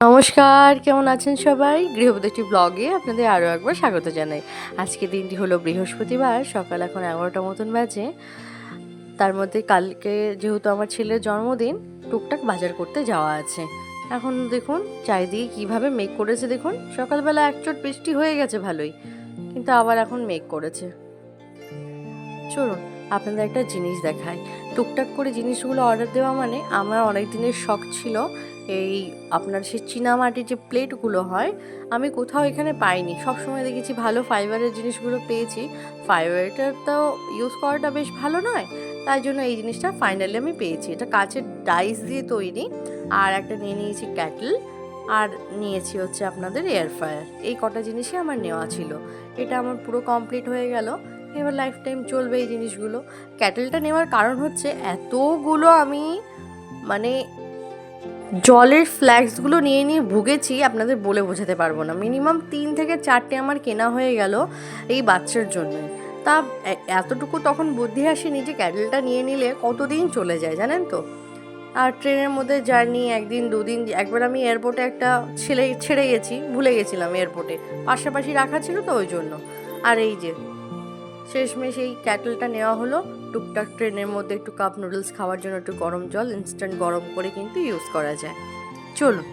নমস্কার, কেমন আছেন সবাই? গৃহবধূটি ব্লগে আপনাদের আরও একবার স্বাগত জানাই। আজকে দিনটি হলো বৃহস্পতিবার, সকাল এখন এগারোটা মতন বাজে। তার মধ্যে কালকে যেহেতু আমার ছেলের জন্মদিন, টুকটাক বাজার করতে যাওয়া আছে। এখন দেখুন, চারিদিকে কীভাবে মেঘ করেছে দেখুন। সকালবেলা একচোট বৃষ্টি হয়ে গেছে ভালোই, কিন্তু আবার এখন মেঘ করেছে। চলুন, আপনাদের একটা জিনিস দেখায় টুকটাক করে জিনিসগুলো অর্ডার দেওয়া মানে আমার অনেক দিনের শখ ছিল এই আপনার সে চীনামাটির যে প্লেটগুলো হয়, আমি কোথাও এখানে পাইনি। সবসময় দেখেছি ভালো ফাইবারের জিনিসগুলো পেয়েছি। ফাইবারটা তো ইউজ করাটা বেশ ভালো নয়, তাই জন্য এই জিনিসটা ফাইনালি আমি পেয়েছি। এটা কাচের ডাইস দিয়ে তৈরি, আর একটা নিয়ে নিয়েছি ক্যাটল আর নিয়েছি হচ্ছে আপনাদের এয়ার ফ্রায়ার এই কটা জিনিসই আমার নেওয়া ছিল। এটা আমার পুরো কমপ্লিট হয়ে গেল। এবার লাইফ টাইম চলবে এই জিনিসগুলো। ক্যাটেলটা নেওয়ার কারণ হচ্ছে এতগুলো আমি মানে জলের ফ্ল্যাক্সগুলো নিয়ে নিয়ে ভুগেছি, আপনাদের বলে বোঝাতে পারব না। মিনিমাম তিন থেকে চারটে আমার কেনা হয়ে গেল এই বাচ্চার জন্য তা এতটুকু তখন বুদ্ধি আসেনি যে ক্যাডেলটা নিয়ে নিলে কতদিন চলে যায়, জানেন তো? আর ট্রেনের মধ্যে জার্নি, একদিন, দুদিন, একবার আমি এয়ারপোর্টে একটা ছেলে, ছেড়ে গেছি, ভুলে গেছিলাম এয়ারপোর্টে। পাশাপাশি রাখা ছিল তো ওই জন্য। আর এই যে শেষমেশ এই ক্যাটেলটা নেওয়া হলো। টুকটাক ট্রেনের মধ্যে একটু কাপ নুডলস খাওয়ার জন্য একটু গরম জল ইনস্ট্যান্ট গরম করে কিন্তু ইউজ করা যায়। চলুন,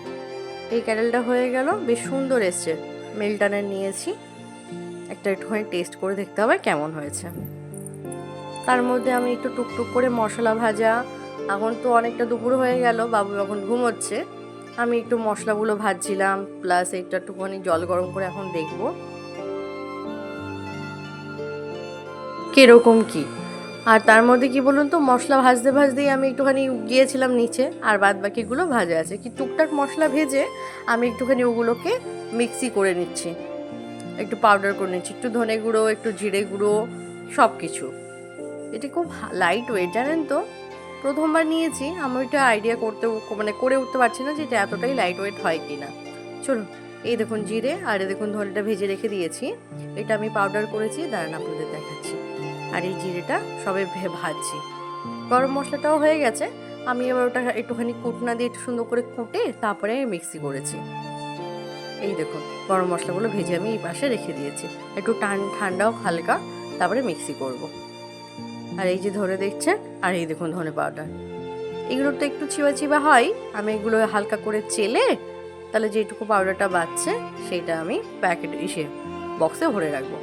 এই ক্যাটেলটা হয়ে গেল, বেশ সুন্দর এসছে। মিল্টনের নিয়েছি। একটা একটুখানি টেস্ট করে দেখতে হবে কেমন হয়েছে। তার মধ্যে আমি একটু টুকটুক করে মশলা ভাজা। এখন তো অনেকটা দুপুর হয়ে গেল, বাবু এখন ঘুমোচ্ছে। আমি একটু মশলাগুলো ভাজছিলাম প্লাস একটু একটুখানি জল গরম করে এখন দেখব। কীরকম কি? আর তার মধ্যে কি বলুন তো, মশলা ভাজতে ভাজতেই আমি একটুখানি গিয়েছিলাম নিচে, আর বাদ বাকিগুলো ভাজা আছে। কি টুকটাক মশলা ভেজে আমি একটুখানি ওগুলোকে মিক্সি করে নিচ্ছি। একটু পাউডার করে নিচ্ছি, একটু ধনে গুঁড়ো, একটু জিরে গুঁড়ো সব কিছু এটি খুব লাইট ওয়েট জানেন তো? প্রথমবার নিয়েছি, আমি ওইটা আইডিয়া করতে মানে করে উঠতে পারছি না যে এটা এতটাই লাইট ওয়েট হয় কি না চলুন, এই দেখুন জিরে, আর দেখুন ধনেটা ভেজে রেখে দিয়েছি। এটা আমি পাউডার করেছি, দাঁড়ান আপনাদের দেখাচ্ছি। আর এই জিরেটা সবে ভাজছি। গরম মশলাটাও হয়ে গেছে। আমি এবার ওটা একটুখানি কুটনা দিয়ে একটু সুন্দর করে কুটে তারপরে মিক্সি করেছি। এই দেখুন, গরম মশলাগুলো ভেজে আমি এই পাশে রেখে দিয়েছি। একটু টান ঠান্ডাও হালকা, তারপরে মিক্সি করব। আর এই যে ধরে দেখছেন, আর এই দেখুন ধনে পাউডার। এগুলো তো একটু চিবা চিবা হয়, আমি এগুলো হালকা করে চেলে, তাহলে যেটুকু পাউডারটা বাচ্ছে সেইটা আমি প্যাকেট ইসে বক্সে ভরে রাখব।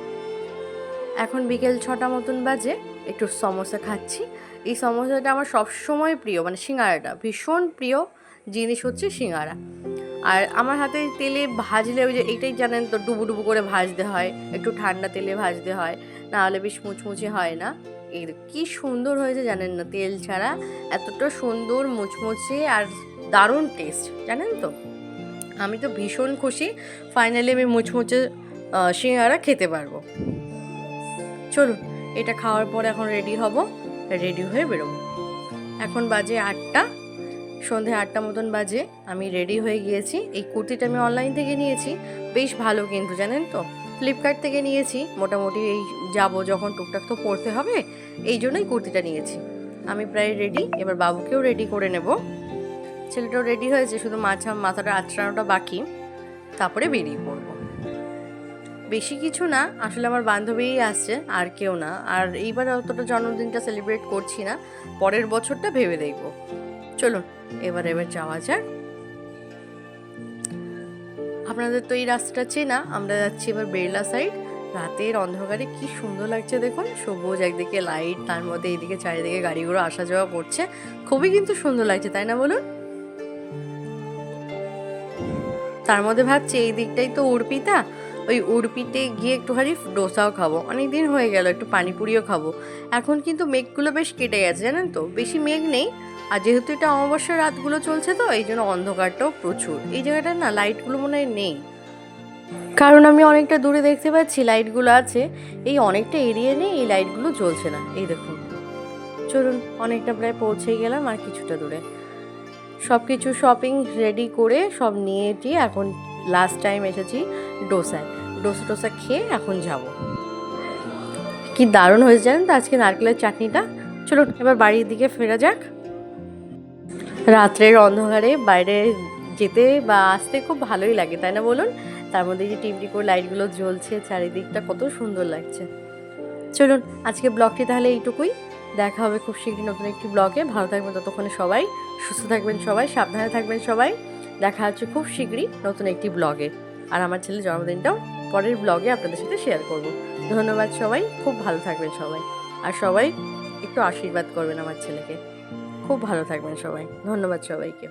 এখন বিকেল ছটা মতন বাজে, একটু সমোসা খাচ্ছি। এই সমোসাটা আমার সবসময় প্রিয় মানে সিঙ্গারাটা। ভীষণ প্রিয় জিনিস হচ্ছে সিঙ্গারা। আর আমার হাতে তেলে ভাজলে ওই যে এইটাই জানেন তো, ডুবু ডুবু করে ভাজতে হয়, একটু ঠান্ডা তেলে ভাজতে হয় না হলে বেশ মুচমুচে হয় না। এই কি সুন্দর হয়েছে জানেন না, তেল ছাড়া, এতটা সুন্দর, মুচমুচে আর দারুণ টেস্ট জানেন তো? আমি তো ভীষণ খুশি ফাইনালি আমি মুচমুচে সিঙ্গারা খেতে পারব। চলুন, এটা খাওয়ার পর এখন রেডি হব রেডি হয়ে বেরোবো। এখন বাজে আটটা, সন্ধে আটটা মতন বাজে, আমি রেডি হয়ে গিয়েছি। এই কুর্তিটা আমি অনলাইন থেকে নিয়েছি, বেশ ভালো কিন্তু, জানেন তো? ফ্লিপকার্ট থেকে নিয়েছি, মোটামুটি এই যাব যখন টুকটাক তো পড়তে হবে, এই জন্যই কুর্তিটা নিয়েছি। আমি প্রায় রেডি এবার বাবুকেও রেডি করে নেব। ছেলেটাও রেডি হয়েছে, শুধু মাথা মাথাটা আঁচড়ানোটা বাকি, তারপরে বেরিয়ে পড়ব। বেশি কিছু না, আসলে আমার বান্ধবীই আসছে, আর কেউ না। আর এইবার অতটা জন্মদিনটা সেলিব্রেট করছি না, পরের বছরটা ভেবে দেখব। চলুন, এবার এবার যাওয়া যাক। আপনাদের তো এই রাস্তাটা চেনা, আমরা যাচ্ছি এবার বেরলা সাইড রাতের অন্ধকারে কি সুন্দর লাগছে দেখুন, সবুজ একদিকে লাইট তার মধ্যে এইদিকে চারিদিকে গাড়িগুলো আসা যাওয়া করছে। খুবই কিন্তু সুন্দর লাগছে, তাই না বলুন? তার মধ্যে ভাবছি এই দিকটাই তো উড়পিতা ওই উড়পিতে গিয়ে একটুখানি ডোসাও খাব। অনেক দিন হয়ে গেল, একটু পানিপুরিও খাব। এখন কিন্তু মেঘগুলো বেশ কেটে গেছে, জানেন তো? বেশি মেঘ নেই। আর যেহেতু এটা অমাবস্যার রাতগুলো চলছে তো, এই জন্য অন্ধকারটাও প্রচুর। এই জায়গাটা না লাইটগুলো মনে হয় নেই। কারণ আমি অনেকটা দূরে দেখতে পাচ্ছি, লাইটগুলো আছে। এই অনেকটা এরিয়া নেই, এই লাইটগুলো জ্বলছে না। এই দেখুন। চলুন, অনেকটা প্রায় পৌঁছেই গেলাম আর কিছুটা দূরে। সব কিছু শপিং রেডি করে সব নিয়ে টিয়ে এখন লাস্ট টাইম এসেছি ডোসায়। ডোসা টোসা খেয়ে এখন যাব। কি দারুণ হয়েছে জানেন তো আজকে নারকেলের চাটনিটা? চলুন, এবার বাড়ির দিকে ফেরা যাক। রাত্রের অন্ধকারে বাইরে যেতে বা আসতে খুব ভালোই লাগে, তাই না বলুন? তার মধ্যে যে টিমটি করে লাইটগুলো জ্বলছে, চারিদিকটা কত সুন্দর লাগছে। চলুন আজকে ব্লগটি তাহলে এইটুকুই। দেখা হবে খুব শীঘ্রই নতুন একটি ব্লগে। ভালো থাকবেন ততক্ষণে সবাই, সুস্থ থাকবেন সবাই, সাবধানে থাকবেন সবাই। দেখা হচ্ছে খুব শীঘ্রই নতুন একটি ব্লগে। আর আমার ছেলের জন্মদিনটাও পরের ব্লগে আপনাদের সাথে শেয়ার করব। ধন্যবাদ সবাই, খুব ভালো থাকবেন সবাই। আর সবাই একটু আশীর্বাদ করবেন আমার ছেলেকে। খুব ভালো থাকবেন সবাই। ধন্যবাদ সবাইকে।